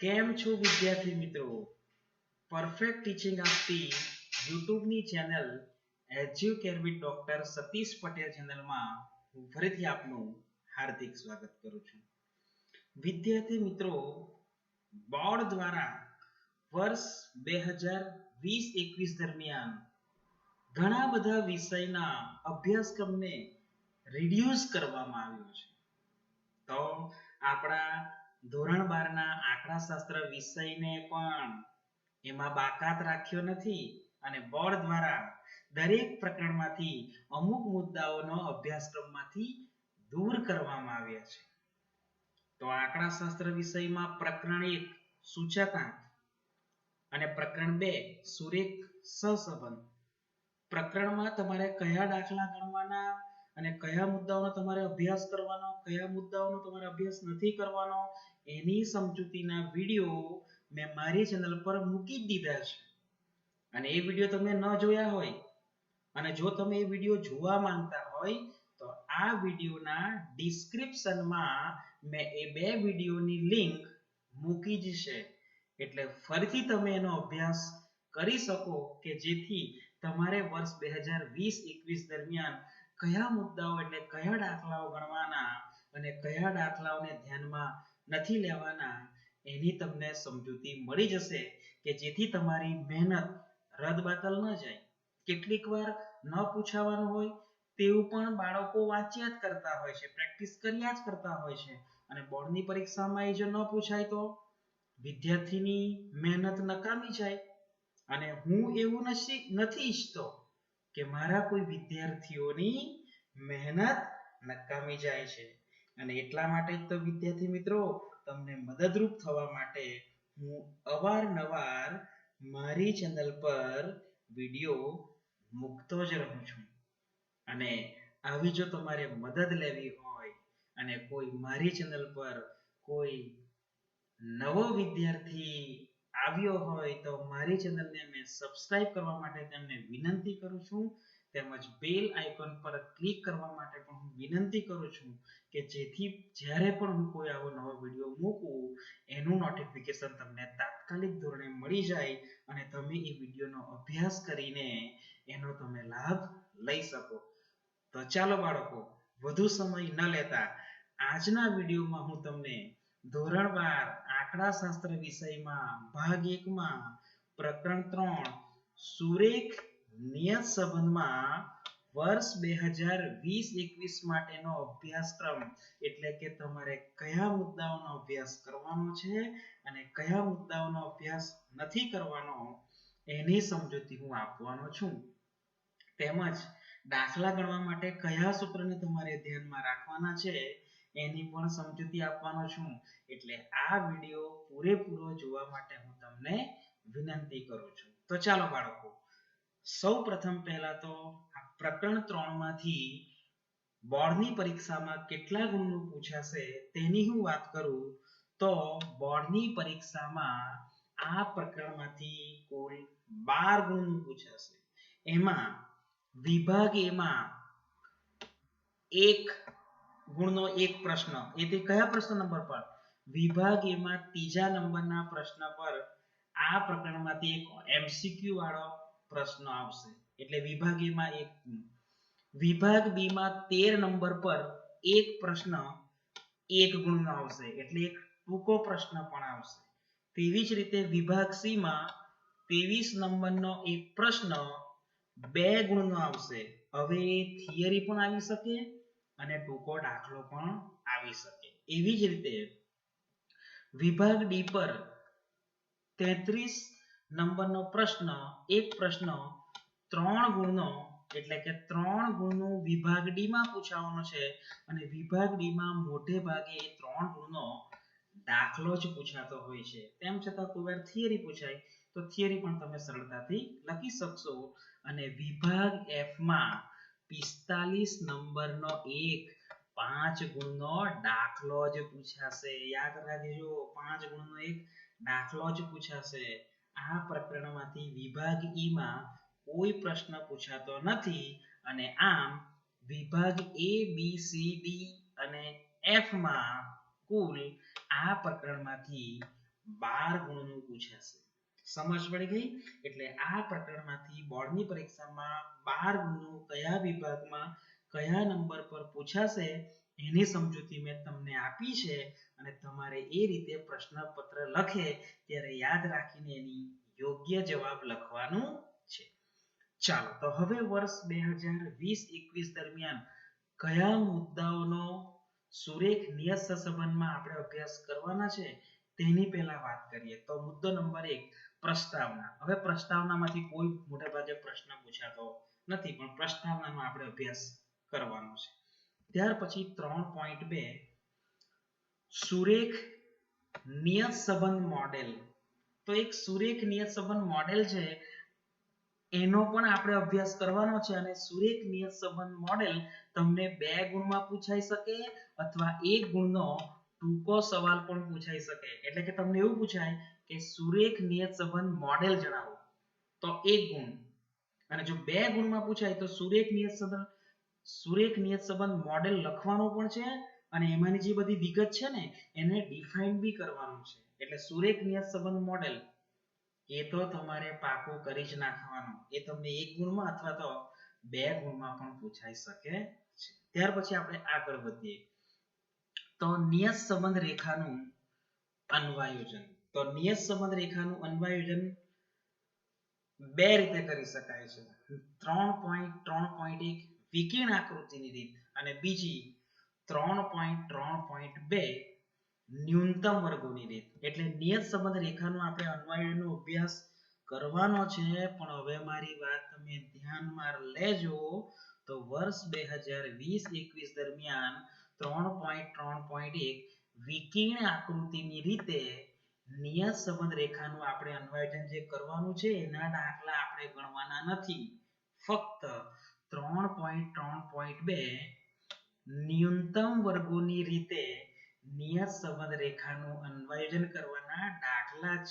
કેમ છો વિદ્યાર્થી મિત્રો? પરફેક્ટ ટીચિંગ આપતી યુટ્યુબની channel Educare with doctor Satish Patel ચેનલમાં હું ફરીથી આપનું હાર્દિક સ્વાગત કરું છું. વિદ્યાર્થી મિત્રો, બોર્ડ દ્વારા વર્ષ બે હજાર વીસ એકવીસ દરમિયાન ઘણા બધા વિષયના અભ્યાસક્રમને રિડ્યુસ કરવામાં આવ્યો છે. તો આપણા ધોરણ બારના આંકડાશાસ્ત્ર વિષયને પણ એમાં બાકાત રાખ્યો નથી અને બોર્ડ દ્વારા દરેક પ્રકરણમાંથી અમુક મુદ્દાઓનો અભ્યાસક્રમમાંથી દૂર કરવામાં આવ્યા છે. તો આંકડાશાસ્ત્ર વિષયમાં પ્રકરણ એક સૂચકાંક અને પ્રકરણ બે સુરેખ સહસંબંધ. પ્રકરણમાં તમારે કયા દાખલા ગણવાના? અને કયા મુદ્દાઓનો તમારે અભ્યાસ કરવાનો, કયા મુદ્દાઓનો તમારે અભ્યાસ નથી કરવાનો, એની સમજૂતીના વીડિયો મેં મારી ચેનલ પર મૂકી દીધા છે. અને એ વીડિયો તમે ન જોયા હોય, અને જો તમે એ વીડિયો જોવા માંગતા હોય, તો આ વિડીયોના ડિસ્ક્રિપ્શનમાં મેં એ બે વિડીયોની લિંક મૂકી જ છે. એટલે ફરીથી તમે એનો અભ્યાસ કરી શકો કે જેથી તમારે વર્ષ બે હજાર વીસ એકવીસ દરમિયાન કયા મુદ્દાઓ એટલે કયા દાખલાઓ ગણવાના અને કયા દાખલાઓને ધ્યાનમાં નથી લેવાના એની તમને સમજૂતી મળી જશે કે જેથી તમારી મહેનત રદબાતલ ન જાય. કેટલીક ન પૂછાવાનું હોય તેવું પણ બાળકો વાંચ્યા જ કરતા હોય છે, પ્રેક્ટિસ કર્યા જ કરતા હોય છે અને બોર્ડની પરીક્ષામાં એ જો ન પૂછાય તો વિદ્યાર્થીની મહેનત નકામી જાય. અને હું એવું નથી ઈચ્છતો કે મારા કોઈ વિદ્યાર્થીઓની મહેનત નકામી જાય છે. અને એટલા માટે જ તો વિદ્યાર્થી મિત્રો, તમને મદદરૂપ થવા માટે હું અવારનવાર મારી ચેનલ પર વીડિયો મૂકતો જ રહું છું. અને આવી જો તમારે મદદ લેવી હોય અને કોઈ મારી ચેનલ પર કોઈ નવો વિદ્યાર્થી આવ્યો હોય તો મારી ચેનલને મેં સબસ્ક્રાઇબ કરવા માટે તેમને વિનંતી કરું છું. તેમજ બેલ આઇકોન પર ક્લિક કરવા માટે પણ હું વિનંતી કરું છું કે જેથી જ્યારે પણ હું કોઈ આવો નવો વીડિયો મૂકું, એનું નોટિફિકેશન તમને તાત્કાલિક ધોરણે મળી જાય અને તમે એ વિડીયોનો અભ્યાસ કરીને એનો તમે લાભ લઈ શકો. તો ચાલો બાળકો, વધુ સમય ન લેતા આજના વિડીયોમાં હું તમને ધોરણ બાર આંકડાશાસ્ત્ર વિષયમાં ભાગ એકમાં પ્રકરણ ત્રણ, સુરેખ નિયત સંબંધમાં વર્ષ બે હજાર વીસ એકવીસ માટેનો અભ્યાસક્રમ. એટલે કે તમારે કયા મુદ્દાઓનો અભ્યાસ કરવાનો છે અને કયા મુદ્દાઓનો અભ્યાસ નથી કરવાનો એની સમજૂતી હું આપવાનો છું. તેમજ દાખલા ગણવા માટે કયા સૂત્રને તમારે ધ્યાનમાં રાખવાના છે એની પણ સમજૂતી આપવાનો છું. એટલે આ વીડિયો પૂરેપૂરો જોવા માટે હું તમને વિનંતી કરું છું. તો ચાલો બાળકો સૌ પ્રથમ પહેલા તો પ્રકરણ ત્રણમાંથી બોર્ડની પરીક્ષામાં કેટલા ગુણનું પૂછાશે તેની હું વાત કરું. તો બોર્ડની પરીક્ષામાં આ પ્રકરણમાંથી કુલ બાર ગુણનું પૂછાશે. એમાં વિભાગ એમાં એક ગુણનો એક પ્રશ્ન. એ તે કયા પ્રશ્ન નંબર પર? વિભાગ એમાં ત્રીજા નંબરના પ્રશ્ન પર આ પ્રકરણમાંથી એક એમસીક્યુ વાળો પ્રશ્ન આવશે. એટલે વિભાગ એમાં એક. વિભાગ બી માં તેર નંબર પર એક પ્રશ્ન એક ગુણનો આવશે. એટલે એક ટૂંકો પ્રશ્ન પણ આવશે. તેવી જ રીતે વિભાગ સી માં ત્રેવીસ નંબરનો એક પ્રશ્ન બે ગુણનો આવશે. હવે થિયરી પણ આવી શકે. અને ટૂંકો દાખલો પણ આવી શકે. એવી જ રીતે વિભાગ ડી પર તેત્રીસ નંબરનો પ્રશ્ન, એક પ્રશ્ન, ત્રણ ગુણનો એટલે કે ત્રણ ગુણનો વિભાગ ડી માં પૂછાવાનો છે અને વિભાગ ડી મોટે ભાગે ત્રણ ગુણનો દાખલો જ પૂછાતો હોય છે. તેમ છતાં કોઈ વાર થિયરી પૂછાય, તો થિયરી પણ તમે સરળતાથી લખી શકશો અને વિભાગ એફમાં પિસ્તાલીસ નંબરનો એક પાંચ ગુણનો દાખલો જ પૂછાશે. યાદ રાખજો, પાંચ ગુણનો એક દાખલો જ પૂછાશે. આ પ્રકરણમાંથી વિભાગ ઈ માં કોઈ પ્રશ્ન પૂછાતો નથી અને આમ વિભાગ એ બી સી ડી અને એફમાં કુલ આ પ્રકરણમાંથી બાર ગુણનું પૂછાશે. સમજ પડી ગઈ. એટલે આ પ્રકરણમાંથી બોર્ડની પરીક્ષામાં બાર ગુણનું કયા વિભાગમાં, કયા નંબર પર પૂછાશે, એની સમજૂતી મેં તમને આપી છે અને તમારે એ રીતે પ્રશ્નપત્ર લખે ત્યારે યાદ રાખીને એની યોગ્ય જવાબ લખવાનું છે. ચાલો, તો હવે વર્ષ બે હજાર વીસ એકવીસ દરમિયાન કયા મુદ્દાઓનો સુરેખ નિયત સંબંધમાં આપણે અભ્યાસ કરવાના છે તેની પહેલા વાત કરીએ. તો મુદ્દો નંબર એક પ્રસ્તાવના. હવે પ્રસ્તાવનામાંથી કોઈ મોટા ભાગે પ્રશ્ન પૂછાતો નથી, પણ પ્રસ્તાવનામાં આપણે અભ્યાસ કરવાનો છે. ત્યાર પછી ત્રણ પોઈન્ટ બે, સુરેખ નિયત સંબંધ મોડેલ તો એક સુરેખ નિયત સંબંધ મોડેલ છે, એનો પણ આપણે અભ્યાસ કરવાનો છે અને સુરેખ નિયત સંબંધ મોડેલ તમને બે ગુણમાં પૂછાઈ શકે અથવા એક ગુણનો ટૂંકો સવાલ પણ પૂછાઈ શકે. એટલે કે તમને એવું પૂછાય કે સુરેખ નિયત સંબંધ મોડેલ જણાવો. તો એક ગુણ. અને જો બે ગુણમાં પૂછાય તો સુરેખ નિયત સંબંધ સુરેખ નિયત સંબંધ મોડેલ લખવાનું પણ છે અને એમાંની જે બધી વિગત છે ને, એને ડિફાઇન બી કરવાનું છે. એટલે સુરેખ નિયત સંબંધ મોડેલ, એ તો તમારે પાકો કરી જ નાખવાનો. એ તમને એક ગુણમાં અથવા તો બે ગુણમાં પણ પૂછાઈ શકે છે. ત્યાર પછી આપણે આગળ વધીએ. તો નિયત સંબંધ રેખાનું અન્વયોજન. તો નિયત સંબંધ રેખાનું અન્વયોજન બે રીતે કરી શકાય છે. ત્રણ પોઈન્ટ ત્રણ પોઈન્ટ એક વિકિરણ આકૃતિની રીત અને બીજી ત્રણ પોઈન્ટ ત્રણ પોઈન્ટ બે ન્યૂનતમ વર્ગોની રીત. એટલે નિયત સંબંધ રેખાનો આપણે અન્વયનો અભ્યાસ કરવાનો છે, પણ હવે મારી વાત તમે ધ્યાનમાં લેજો તો વર્ષ બે હજાર વીસ એકવીસ દરમિયાન ત્રણ પોઈન્ટ ત્રણ પોઈન્ટ એક વિકિરણ આકૃતિની રીતે નિયત સંબંધ રેખાનું આપણે અન્વયજન જે કરવાનું છે, એના દાખલા આપણે ગણવાના નથી. ફક્ત ત્રણ પોઈન્ટ ત્રણ પોઈન્ટ બે ન્યૂનતમ વર્ગોની રીતે નિયત સંબંધ રેખાનું અન્વયજન કરવાના દાખલા જ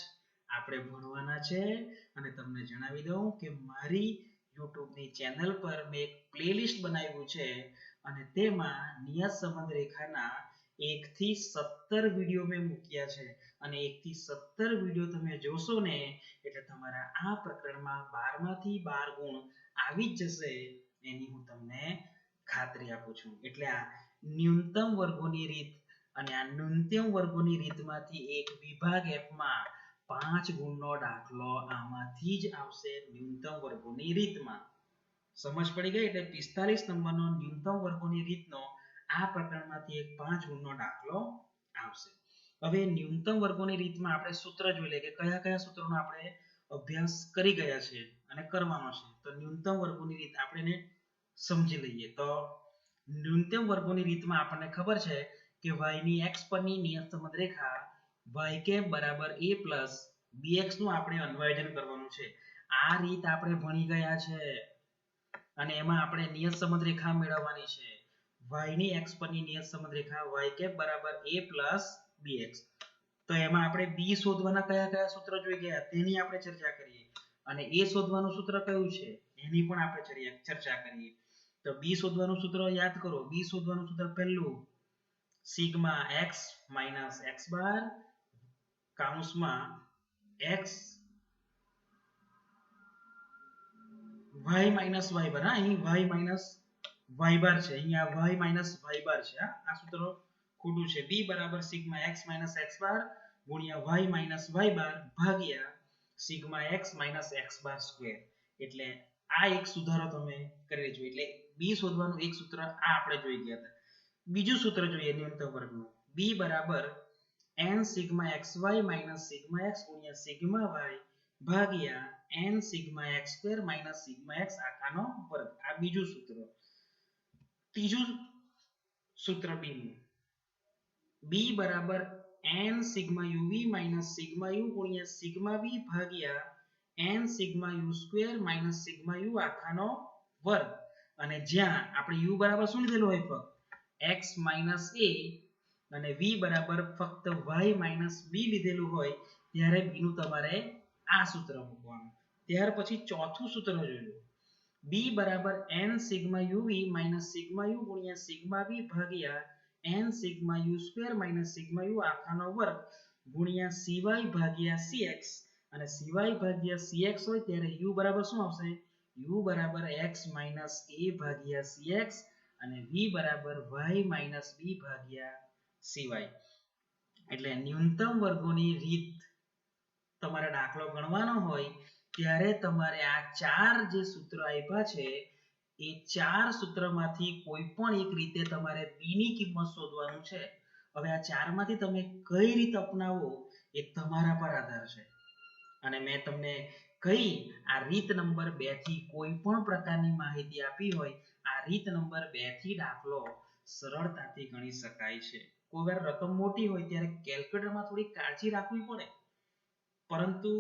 આપણે ભણવાના છે. અને તમને જણાવી દઉં કે મારી YouTube ની ચેનલ પર મેં એક પ્લેલિસ્ટ બનાવ્યું છે અને તેમાં નિયત સંબંધ રેખાના એક થી સત્તર વીડિયો મેં મૂક્યા છે. અને એક થી સત્તર વીડિયો તમે જોશો ને, એટલે તમારા આ પ્રકરણમાં બારમાંથી બાર ગુણ આવી જ જશે એની હું તમને ખાતરી આપું છું. એટલે આ ન્યૂનતમ વર્ગોની રીત અને આ ન્યૂનતમ વર્ગોની રીતમાંથી એક વિભાગ એફમાં પાંચ ગુણનો દાખલો આમાંથી જ આવશે ન્યૂનતમ વર્ગોની રીતમાં. સમજ પડી ગઈ? એટલે પિસ્તાલીસ નંબરનો ન્યૂનતમ વર્ગોની રીતનો આ પ્રકરણમાંથી એક પાંચ ગુણનો દાખલો આવશે. હવે ન્યૂનતમ વર્ગોની રીતમાં આપણે સૂત્ર જોઈ લઈએ કે કયા કયા સૂત્રોનો આપણે અભ્યાસ કરી ગયા છે અને કરવાનો છે. તો ન્યૂનતમ વર્ગોની રીત આપણે સમજી લઈએ. તો ન્યૂનતમ વર્ગોની રીતમાં આપણને ખબર છે કે y ની x પરની નિયત સંબંધ રેખા y કેપ બરાબર a પ્લસ bx નું આપણે અન્વયજન કરવાનું છે. આ રીત આપણે ભણી ગયા છે અને એમાં આપણે નિયત સંબંધ રેખા મેળવવાની છે. y ની x પરની નિયત સંબંધ રેખા y કેપ બરાબર a પ્લસ bx તો એમાં આપણે b શોધવાના કયા કયા સૂત્ર જોઈ ગયા? તેની આપણે ચર્ચા કરીએ. અને a શોધવાનું સૂત્ર કયું છે? એની પણ આપણે ચર્ચા કરીએ. તો b શોધવાનું સૂત્ર યાદ કરો. b શોધવાનું સૂત્ર પહેલું sigma x minus x bar કાઉન્સમાં x y minus y bar. હા, અહીં y માઇનસ y બાર છે. અહીંયા y માઇનસ y બાર છે. આ સૂત્ર ખોટું છે b બરાબર sigma x minus x bar ગુણ્યા y માઇનસ y બાર ભાગ્યા sigma x minus x bar square. એટલે આ એક સુધારો તમે કરી લેજો એટલે b શોધવાનું એક સૂત્ર આ આપણે જોઈ ગયા હતા. બીજું સૂત્ર જોઈએ નિયંત વર્ગનું b બરાબર n sigma xy minus sigma x ગુણ્યા સિગ્મા y ભાગ્યા n sigma x square minus sigma x આખાનો વર્ગ. આ બીજું સૂત્ર. ત્રીજું સૂત્ર b b બરાબર n sigma uv minus sigma u ગુણ્યા સિગ્મા v ભાગ્યા n sigma u square minus sigma u આખાનો વર્ગ. અને જ્યાં આપણે u બરાબર શું લીધેલું હોય ફક્ત? X માઇનસ a અને v બરાબર ફક્ત y માઇનસ b લીધેલું હોય ત્યારે b નું તમારે આ સૂત્ર મૂકવાનું. ત્યાર પછી ચોથું સૂત્ર જોયું. B બરાબર n sigma uv minus sigma u ગુણ્યા સિગ્મા v ભાગ્યા n sigma u square minus sigma u આખાનો વર્ગ ગુણ્યા cy ભાગ્યા cx. અને cy ભાગ્યા cx હોય ત્યારે u બરાબર શું આવશે? u બરાબર x minus a ભાગ્યા cx અને v બરાબર y minus b ભાગ્યા cy. એટલે ન્યૂનતમ વર્ગોની રીત તમારે દાખલો ગણવાનો હોય ત્યારે તમારે આ ચાર જે સૂત્ર આપ્યા છે એ ચાર સૂત્રમાંથી કોઈ પણ એક રીતે તમારે b કિંમત શોધવાનું છે. હવે આ ચારમાંથી તમે કઈ રીત અપનાવો એ તમારા પર આધાર છે. અને મેં તમને કઈ આ રીત નંબર બેથી કોઈ પણ પ્રકારની માહિતી આપી હોય, આ રીત નંબર બેથી દાખલો સરળતાથી ગણી શકાય છે. કોઈ વાર રકમ મોટી હોય ત્યારે કેલ્ક્યુલેટરમાં થોડી કાળજી રાખવી પડે. પરંતુ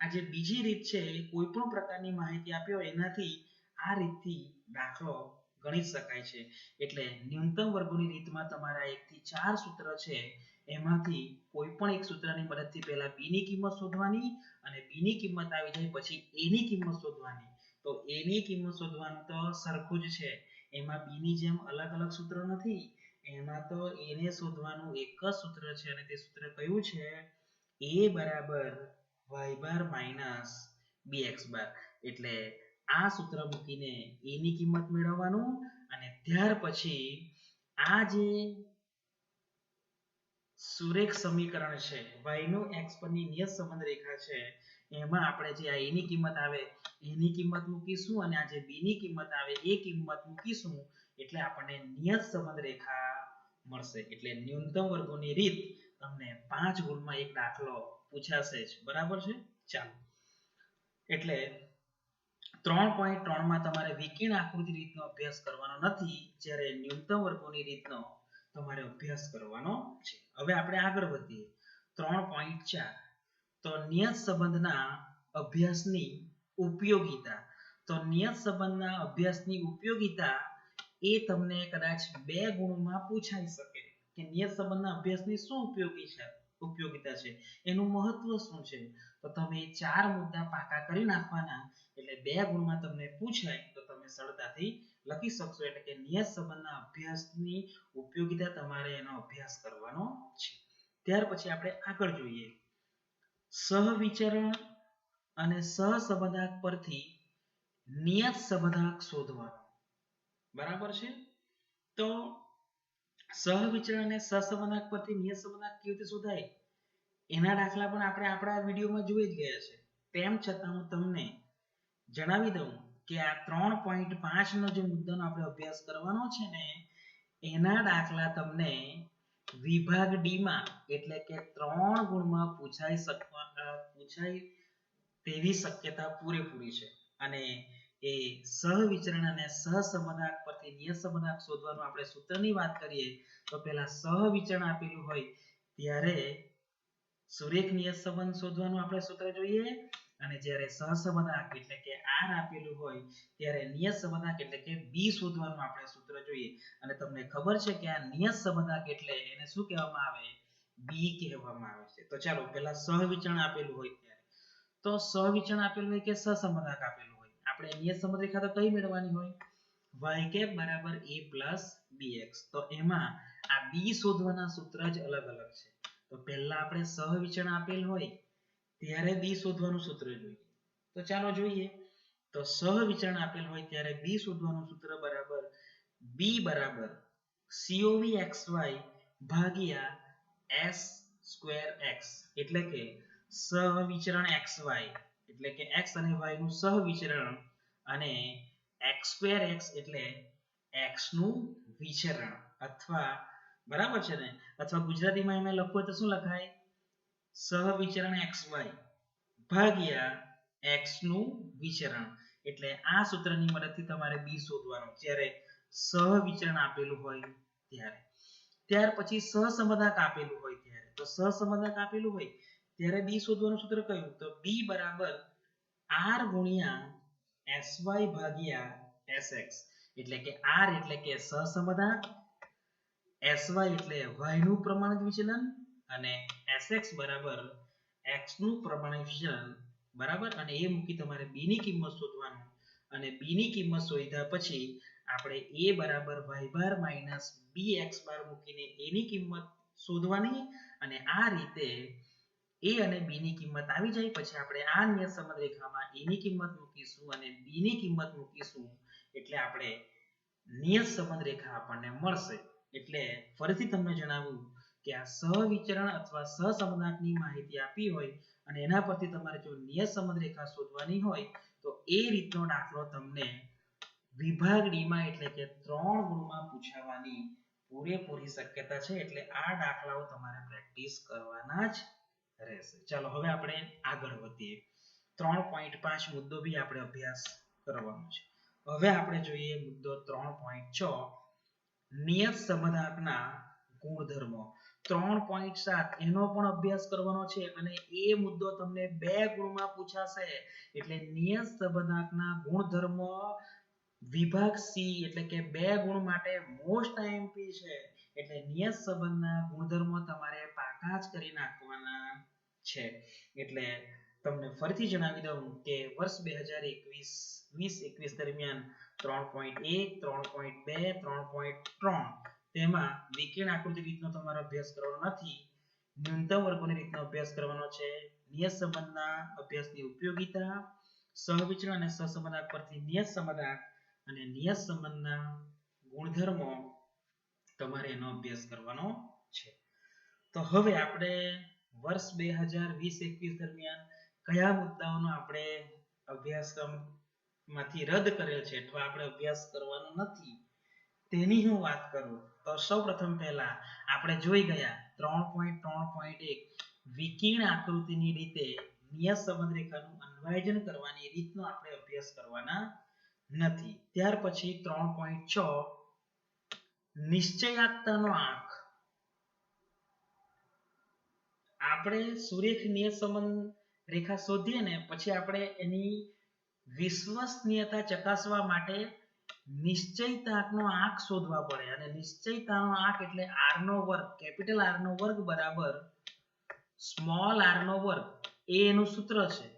આ જે બીજી રીત છે કોઈ પણ પ્રકારની માહિતી આપી હોય એનાથી આ રીતથી દાખલો ગણી શકાય છે. એટલે ન્યૂનતમ વર્ગોની રીતમાં તમારા એક થી ચાર સૂત્ર છે. એમાંથી કોઈ પણ એક સૂત્રની મદદથી પહેલા b ની કિંમત શોધવાની અને b ની કિંમત આવી જાય પછી a ની કિંમત શોધવાની. તો a ની કિંમત શોધવાનું તો સરખું જ છે. એમાં b ની જેમ અલગ અલગ સૂત્ર નથી. એમાં તો a ને શોધવાનું એક જ સૂત્ર છે અને તે સૂત્ર કયું છે? A બરાબર y bar minus bx bar એટલે આ સૂત્ર મૂકીને એની કિંમત મેળવવાનું અને ત્યાર પછી આ જે સુરેખ સમીકરણ છે, y નું x પરની નિયત સંબંધ રેખા છે, એમાં આપણે જે આ a કિંમત આવે, એની કિંમત મૂકીશું અને આ જે b ની કિંમત આવે, એ કિંમત મૂકીશું, એટલે આપણને નિયત સંબંધ રેખા મળશે. એટલે ન્યૂનતમ વર્ગોની રીત તમને પાંચ ગુણમાં એક દાખલો પૂછાશે જ. બરાબર છે? ચાલો. એટલે ત્રણ પોઈન્ટ ત્રણમાં તમારે વિકિરણ આકૃતિ રીતનો અભ્યાસ કરવાનો નથી, જ્યારે ન્યૂનતમ વર્ગોની રીતનો તમારે અભ્યાસ કરવાનો છે. હવે આપણે આગળ વધીએ. ત્રણ પોઈન્ટ ચાર. તો નિયત સંબંધના અભ્યાસની ઉપયોગિતા. તો નિયત સંબંધના અભ્યાસની ઉપયોગિતા એ તમને કદાચ બે ગુણમાં પૂછાઈ શકે કે નિયત સંબંધના અભ્યાસની શું ઉપયોગી છે, ઉપયોગિતા છે, એનું મહત્વ શું છે? તો તમે ચાર મુદ્દા પાકા કરી નાખવાના બે ગુણમાં તમને પૂછાય, તો તમે સરળતાથી લખી શકશો. એટલે કે નિયત સંબંધના અભ્યાસની ઉપયોગિતા તમારે એનો અભ્યાસ કરવાનો છે. ત્યાર પછી આપણે આગળ જોઈએ. સહવિચરણ અને સહસંબંધાક પરથી નિયત સંબંધાક શોધવાનો. બરાબર છે? તો સહવિચરણ અને સહસંબંધાક પરથી નિયત સંબંધાક કેવી રીતે શોધાય? એના દાખલા પણ આપણે આપણા વિડીયોમાં જોઈ જ ગયા છે. તેમ છતાં હું તમને જણાવી દઉં કે આ ત્રણ પોઈન્ટ પાંચનો જે મુદ્દાનો આપણે અભ્યાસ કરવાનો છે ને, એના દાખલા તમને વિભાગ ડી માં એટલે કે ત્રણ ગુણમાં પૂછાઈ શકવા પૂછાઈ તેવી શક્યતા પૂરેપૂરી છે. અને એ સહવિચરણ અને સહસંબંધાંક પરથી નિયત સંબંધાંક શોધવાનું આપણે સૂત્રની વાત કરીએ, તો પહેલા સહવિચરણ આપેલું હોય, ત્યારે સુરેખ નિયત સંબંધ શોધવાનું આપણે સૂત્ર જોઈએ અને જ્યારે સહસંબંધક એટલે કે આર આપેલું હોય, ત્યારે નિયત સંબંધક એટલે કે બી શોધવાનું આપણે સૂત્ર જોઈએ. અને તમને ખબર છે કે આ નિયત સંબંધક એટલે એને શું કહેવામાં આવે? બી કહેવામાં આવે છે. તો ચાલો, પહેલા સહવિચરણ આપેલું હોય ત્યારે. તો સહવિચરણ આપેલું હોય કે સહસંબંધક આપેલું હોય? આપણે નિયત સંબંધ રેખા તો કઈ મેળવવાની હોય? y કેપ બરાબર a બી bx તો એમાં આ b શોધવાના સૂત્ર જ અલગ અલગ છે. તો પહેલા આપણે સહવિચરણ આપેલ હોય ત્યારે બી શોધવાનું સૂત્ર જોઈએ. તો ચાલો જોઈએ. તો સહવિચરણ આપેલ હોય ત્યારે બી શોધવાનું સૂત્ર બરાબર બી બરાબર સીઓવી એક્સ વાય ભાગ્યા એસ સ્ક્વેર એક્સ એટલે કે સહવિચરણ વાય એટલે કે એક્સ અને વાયનું સહવિચરણ અને એક્સ સ્ક્વેર એક્સ એટલે એક્સનું વિચરણ. અથવા બરાબર છે ને? અથવા ગુજરાતીમાં એમાં લખવું તો શું લખાય? સહવિચરણ વાય ભાગ્યા x નું વિચરણ. એટલે આ સૂત્રની મદદથી તમારે બી શોધવાનું. જ્યારે સહવિચરણ આપેલું હોય ત્યારે. ત્યાર પછી સહસંબંધક આપેલું હોય ત્યારે. તો સહસંબંધક આપેલું હોય ત્યારે બી શોધવાનું સૂત્ર કયું? તો બી બરાબર આર ગુણ્યા sy ભાગ્યા એક્સ એટલે કે આર એટલે કે સહસંબંધક એસ વાય એટલે વાયનું પ્રમાણિત વિચલન અને sx બરાબર x નું પ્રમાણિત બરાબર? અને એ મૂકી તમારે b ની કિંમત શોધવાનું. અને b ની કિંમત શોધ્યા પછી આપણે a બરાબર y બાર bx બાર મૂકીને a ની કિંમત શોધવાની. અને આ રીતે a અને b ની કિંમત આવી જાય. પછી આપણે આ નિયત સમરેખામાં રેખામાં a ની કિંમત મૂકીશું અને b ની કિંમત મૂકીશું. એટલે આપણે નિયત સંબંધ રેખા આપણને મળશે. એટલે ફરીથી તમને જણાવું કે આ સહવિચરણ અથવા સહસંબંધાંકની માહિતી આપી હોય અને એના પરથી તમારે જો નિયત સંબંધરેખા શોધવાની હોય, તો એ રીતનો દાખલો તમને વિભાગ ડીમાં એટલે કે ત્રણ ગુણમાં પૂછાવાની પૂરેપૂરી શક્યતા છે, એટલે આ દાખલાઓ તમારે પ્રેક્ટિસ કરવાના જ રહેશે. ચાલો, હવે આપણે આગળ વધીએ. ત્રણ પોઈન્ટ પાંચ મુદ્દો બી આપણે અભ્યાસ કરવાનો છે. હવે આપણે જોઈએ મુદ્દો ત્રણ પોઈન્ટ છ. નિયત સંબંધાંકના ગુણધર્મો. ત્રણ પોઈન્ટ સાત એનો પણ અભ્યાસ કરવાનો છે અને એ મુદ્દો તમને બે ગુણમાં પૂછાશે. એટલે નિયત સંબંધાંકના ગુણધર્મો વિભાગ સી એટલે કે બે ગુણ માટે મોસ્ટ આઈએમપી છે. એટલે નિયત સંબંધના ગુણધર્મો તમારે પાકા જ કરી નાખવાના છે. એટલે તમને ફરીથી જણાવી દઉં કે વર્ષ બે હજાર એકવીસ, વીસ એકવીસ દરમિયાન ત્રણ પોઈન્ટ એક, ત્રણ પોઈન્ટ બે, ત્રણ પોઈન્ટ ત્રણ તેમાં વિકિરણ આકૃતિ રીતનો તમારે અભ્યાસ કરવાનો નથી. ન્યૂનતમ વર્ગોની રીતનો અભ્યાસ કરવાનો છે. નિયત સંબંધના અભ્યાસની ઉપયોગિતા, સહવિચરણ અને સહસંબંધાંક પરથી નિયત સંબંધાંક અને નિયત સંબંધના ગુણધર્મો તમારે એનો અભ્યાસ કરવાનો છે. તો હવે આપણે વર્ષ બે હજાર વીસ એકવીસ દરમિયાન કયા મુદ્દાઓનો આપણે અભ્યાસક્રમમાંથી રદ કરેલ છે અથવા આપણે અભ્યાસ કરવાનો નથી, તેની હું વાત કરું. તો સૌપ્રથમ પહેલા આપણે જોઈ ગયા ત્રણ પોઈન્ટ ત્રણ પોઈન્ટ એક. વિકીર્ણ આકૃતિની રીતે નિયત સંબંધ અન્વયજન કરવાની રીતનો આપણે અભ્યાસ કરવાના નથી. ત્યાર પછી ત્રણ પોઈન્ટ છ. નિશ્ચયાત્તાનો આંક. આપણે સુરેખ નિયત સંબંધ રેખા શોધીએ ને, પછી આપણે એની વિશ્વસનીયતા ચકાસવા માટે નિશ્ચયતાંકનો આંક શોધવા પડે અને નિશ્ચયતાનો આંક એટલે r નો વર્ગ, કેપિટલ R નો વર્ગ બરાબર સ્મોલ r નો વર્ગ. એ એનું સૂત્ર છે.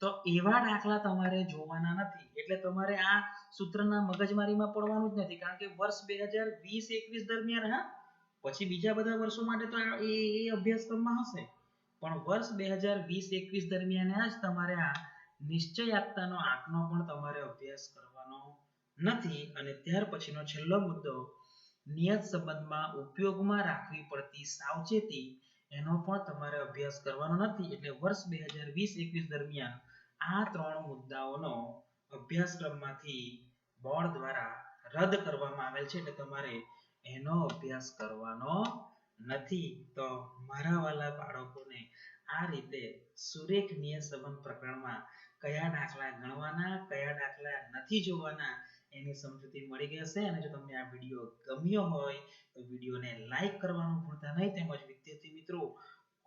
તો એવા દાખલા તમારે જોવાના નથી. એટલે તમારે આ સૂત્રના મગજમારીમાં પડવાનું જ નથી. કારણ કે વર્ષ બે હજાર વીસ એકવીસ દરમિયાન, હા? પછી બીજા બધા વર્ષો માટે તો એ એ અભ્યાસક્રમમાં હશે. પણ વર્ષ બે હજાર વીસ એકવીસ દરમિયાન જ તમારે આ નિશ્ચયાત્તાનો આંકનો પણ તમારે અભ્યાસ કરવાનો નથી અને ત્યાર પછીનો છેલ્લો મુદ્દો નિયત સંબંધમાં ઉપયોગમાં રાખવી પડતી સાવચેતી એનો પણ તમારે અભ્યાસ કરવાનો નથી એટલે વર્ષ બે હજાર વીસ એકવીસ દરમિયાન આ ત્રણ મુદ્દાઓનો અભ્યાસક્રમમાંથી બોર્ડ દ્વારા રદ કરવામાં આવેલ છે એટલે તમારે એનો અભ્યાસ કરવાનો નથી. તો મારા વાલા બાળકોને આ રીતે સુરેખ નિયત સંબંધ પ્રકરણમાં કયા દાખલા ગણવાના, કયા દાખલા નથી જોવાના એની સમજૂતી મળી ગઈ હશે અને જો તમને આ વીડિયો ગમ્યો હોય, તો વિડીયોને લાઈક કરવાનું ભૂલતા નહીં. તેમજ વિદ્યાર્થી મિત્રો,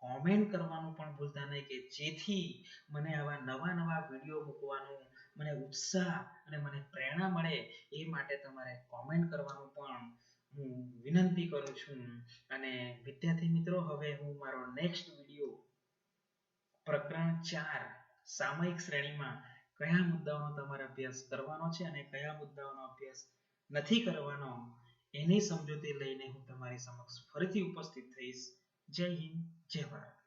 કોમેન્ટ કરવાનું પણ ભૂલતા નહીં કે જેથી મને આવા નવા નવા વીડિયો મૂકવાનું મને ઉત્સાહ અને મને પ્રેરણા મળે એ માટે તમારે કોમેન્ટ કરવાનું પણ હું વિનંતી કરું છું. અને વિદ્યાર્થી મિત્રો, હવે હું મારો નેક્સ્ટ વીડિયો પ્રકરણ ચાર, સામયિક શ્રેણીમાં કયા મુદ્દાઓનો તમારે અભ્યાસ કરવાનો છે અને કયા મુદ્દાઓનો અભ્યાસ નથી કરવાનો, એની સમજૂતી લઈને હું તમારી સમક્ષ ફરીથી ઉપસ્થિત થઈશ. જય હિન્દ, જય ભારત.